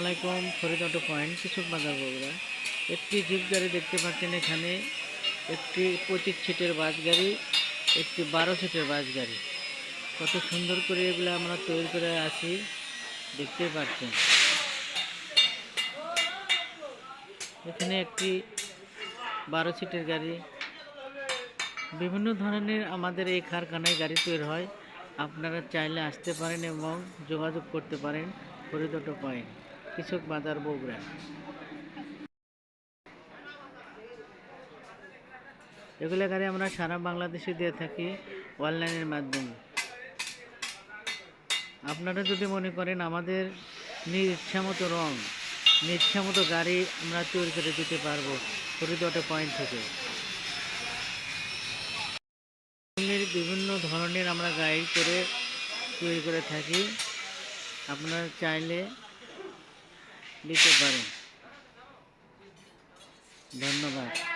আলাইকুম Farid auto point কৃষক বাজার বগুড়া। একটি জিপ গাড়ি দেখতে পাচ্ছেন এখানে। একটি পঁচিশ সিটের বাস গাড়ি, একটি বারো সিটের বাস গাড়ি। কত সুন্দর করে এগুলো আমরা তৈরি করে আসি, দেখতে পাচ্ছেন। এখানে একটি বারো সিটের গাড়ি। বিভিন্ন ধরনের আমাদের এই কারখানায় গাড়ি তৈরি হয়। আপনারা চাইলে আসতে পারেন এবং যোগাযোগ করতে পারেন, ফরিদ অটো পয়েন্ট। কৃষক বাজার বগুড়া। এগুলো গাড়ি আমরা সারা বাংলাদেশে দিয়ে থাকি অনলাইনের মাধ্যমে। আপনারা যদি মনে করেন আমাদের নিজ ইচ্ছা মতো রং নিজ ইচ্ছা মতো গাড়ি আমরা তৈরি করে দিতে পারব ফরিদ অটো পয়েন্ট থেকে। বিভিন্ন ধরনের আমরা গাড়ি করে তৈরি করে থাকি। আপনারা চাইলে নিতে পারেন। ধন্যবাদ।